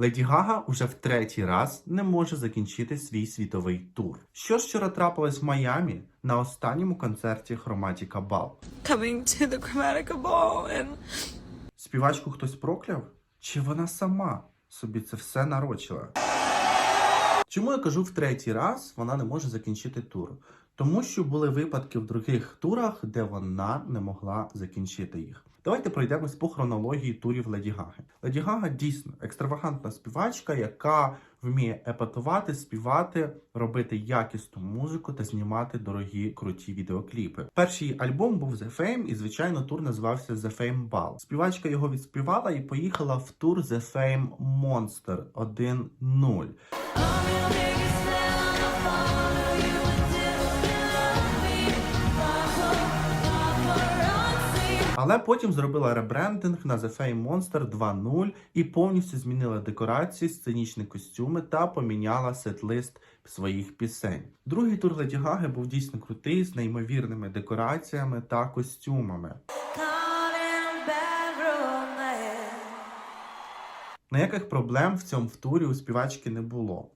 Леді Гага уже в третій раз не може закінчити свій світовий тур. Що ж вчора трапилось в Майамі на останньому концерті Хроматіка Бал? coming to the Chromatica Ball and Співачку хтось прокляв? Чи вона сама собі це все нарочила? Чому я кажу в третій раз вона не може закінчити тур? Тому що були випадки в других турах, де вона не могла закінчити їх. Давайте пройдемось по хронології турів Леді Гаги. Леді Гага дійсно екстравагантна співачка, яка вміє епатувати, співати, робити якісну музику та знімати дорогі круті відеокліпи. Перший її альбом був The Fame, і звичайно тур називався The Fame Ball. Співачка його відспівала і поїхала в тур The Fame Monster 1.0. Але потім зробила ребрендинг на The Fame Monster 2.0 і повністю змінила декорації, сценічні костюми та поміняла сет-лист своїх пісень. Другий тур Леді Гаги був дійсно крутий з неймовірними декораціями та костюмами. Ніяких проблем в цьому турі у співачки не було.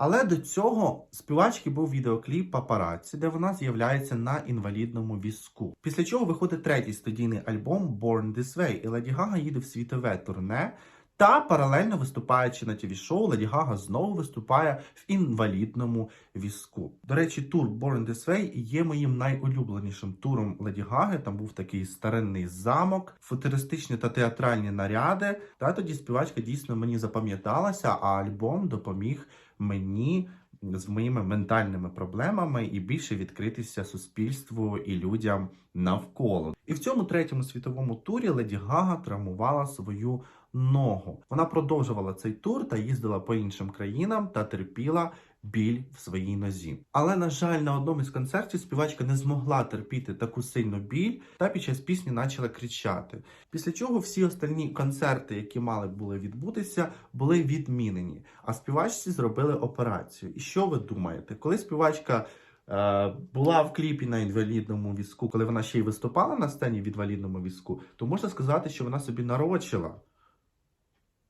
Але до цього співачки був відеокліп папараці, де вона з'являється на інвалідному візку. Після чого виходить третій студійний альбом Born This Way, і Леді Гага їде в світове турне. Та паралельно виступаючи на тіві шоу, Леді Гага знову виступає в інвалідному візку. До речі, тур Born This Way є моїм найулюбленішим туром Леді Гаги. Там був такий старинний замок, футуристичні та театральні наряди. Та тоді співачка дійсно мені запам'яталася, а альбом допоміг мені з моїми ментальними проблемами і більше відкритися суспільству і людям навколо. І в цьому третьому світовому турі Леді Гага травмувала свою ногу. Вона продовжувала цей тур та їздила по іншим країнам та терпіла біль в своїй нозі. Але на жаль, на одному із концертів співачка не змогла терпіти таку сильну біль та під час пісні почала кричати. Після чого всі остальні концерти, які мали були відбутися, були відмінені. А співачці зробили операцію. І що ви думаєте, коли співачка е, була в кліпі на інвалідному візку, коли вона ще й виступала на сцені в інвалідному візку, то можна сказати, що вона собі нарочила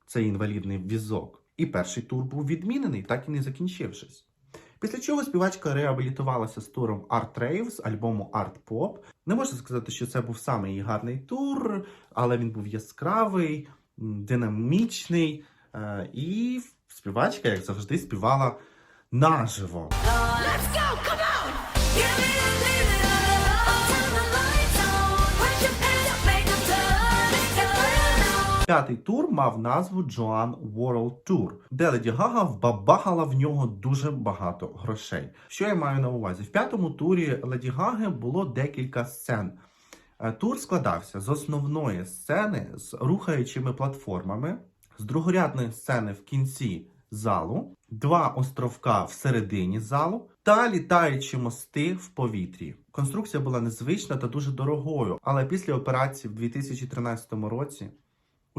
цей інвалідний візок. І перший тур був відмінений, так і не закінчившись. Після чого співачка реабілітувалася з туром Art Rave з альбому Art Pop. Не можна сказати, що це був самий її гарний тур, але він був яскравий, динамічний. е, І співачка, як завжди, співала наживо. Let's go, come on! П'ятий тур мав назву Joan World Tour, де Леді Гага вбабахала в нього дуже багато грошей. Що я маю на увазі? В п'ятому турі Леді Гаги було декілька сцен. Е, Тур складався з основної сцени з рухаючими платформами, з другорядної сцени в кінці залу, два островка всередині залу та літаючі мости в повітрі. Конструкція була незвична та дуже дорогою, але після операції в 2013 році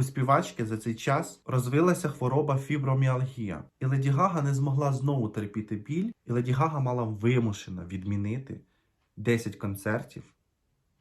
у співачки за цей час розвилася хвороба фіброміалгія, і Леді Гага не змогла знову терпіти біль, і Леді Гага мала вимушено відмінити 10 концертів,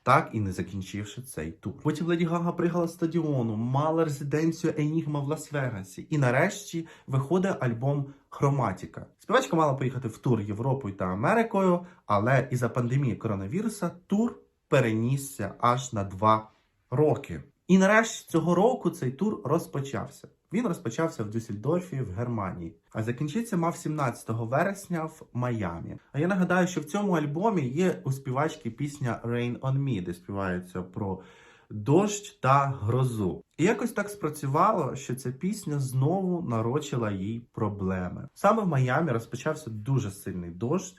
так і не закінчивши цей тур. Потім Леді Гага приїхала стадіону, мала резиденцію Енігма в Лас-Вегасі, і нарешті виходить альбом Хроматіка. Співачка мала поїхати в тур Європою та Америкою, але із-за пандемії коронавіруса тур перенісся аж на два роки. І нарешті цього року цей тур розпочався. Він розпочався в Дюссельдорфі в Германії, а закінчиться мав 17 вересня в Майамі. А я нагадаю, що в цьому альбомі є у співачки пісня Rain on Me, де співається про дощ та грозу. І якось так спрацювало, що ця пісня знову нарочила їй проблеми. Саме в Майамі розпочався дуже сильний дощ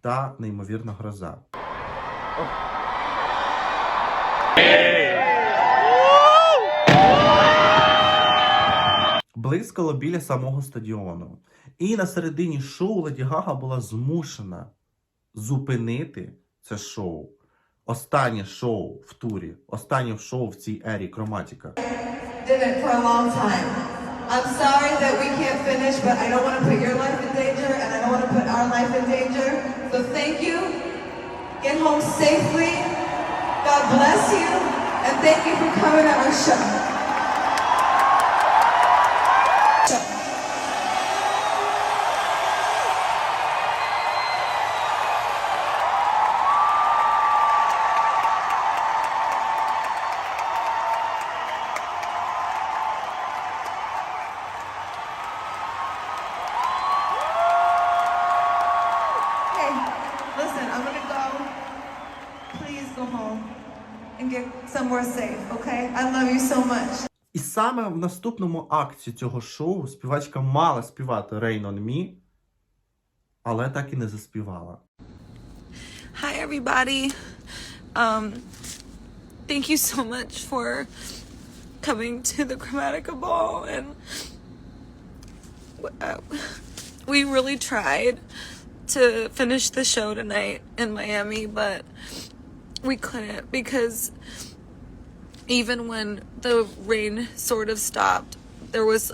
та неймовірна гроза. Блискало біля самого стадіону. І на середині шоу Леді Гага була змушена зупинити це шоу. Останнє шоу в турі, останнє шоу в цій ері Кроматіка. I'm sorry that we can't finish, but I don't want to put your life in danger, and I don't want to put our life in danger. So thank you. Get home safely. God bless you, and thank you for coming to our show. And get somewhere safe, okay? I love you so much. І саме в наступному акті цього шоу співачка мала співати Rain on Me, але так і не заспівала. Hi, everybody. Um, thank you so much for coming to the Chromatica Ball, and uh, we really tried to finish the show tonight in Miami, but we couldn't because even when the rain sort of stopped, there was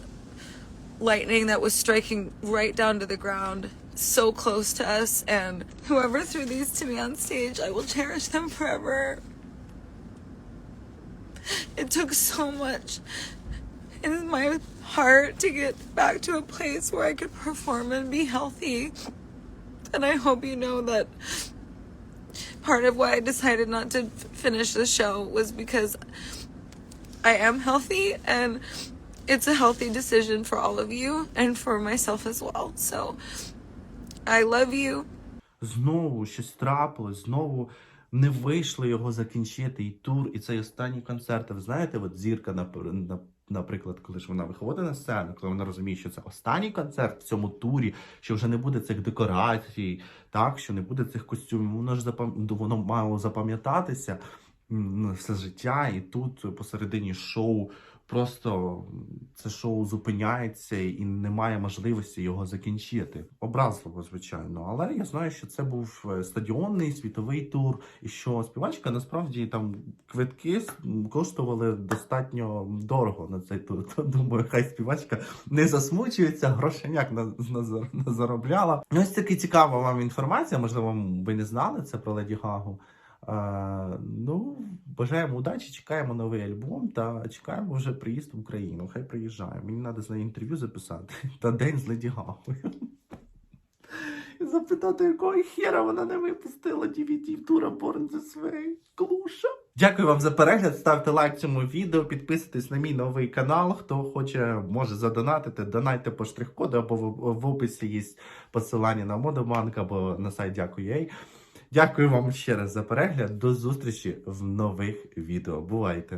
lightning that was striking right down to the ground, so close to us. And whoever threw these to me on stage, I will cherish them forever. It took so much in my heart to get back to a place where I could perform and be healthy. And I hope you know that part of why I decided not to f- finish the show was because I am healthy and it's a healthy decision for all of you and for myself as well. So I love you. Знову щось трапилось, знову не вийшло його закінчити і тур, і цей останній концерт. Ви знаєте, от зірка, нап- на- наприклад, коли ж вона виходить на сцену, коли вона розуміє, що це останній концерт в цьому турі, що вже не буде цих декорацій, так, що не буде цих костюмів, воно ж запам... воно мало запам'ятатися все життя, і тут посередині шоу просто це шоу зупиняється і немає можливості його закінчити. Образливо, звичайно, але я знаю, що це був е, стадіонний світовий тур, і що співачка насправді там квитки коштували достатньо дорого на цей тур. Думаю, хай співачка не засмучується, грошеняк заробляла. Ось така цікава вам інформація. Можливо, ви не знали це про Леді Гагу. Ну, бажаємо удачі, чекаємо новий альбом та чекаємо вже приїзд в Україну. Хай приїжджає. Мені треба з нею інтерв'ю записати та день з Леді Гагою. І запитати, якого хера вона не випустила DVD тура Born This Way. Клуша. Дякую вам за перегляд. Ставте лайк цьому відео, підписуйтесь на мій новий канал. Хто хоче, може задонатити, донайте по штрих-коду або в, описі є посилання на Модобанк або на сайт Дякую. Дякую вам ще раз за перегляд. До зустрічі в нових відео. Бувайте!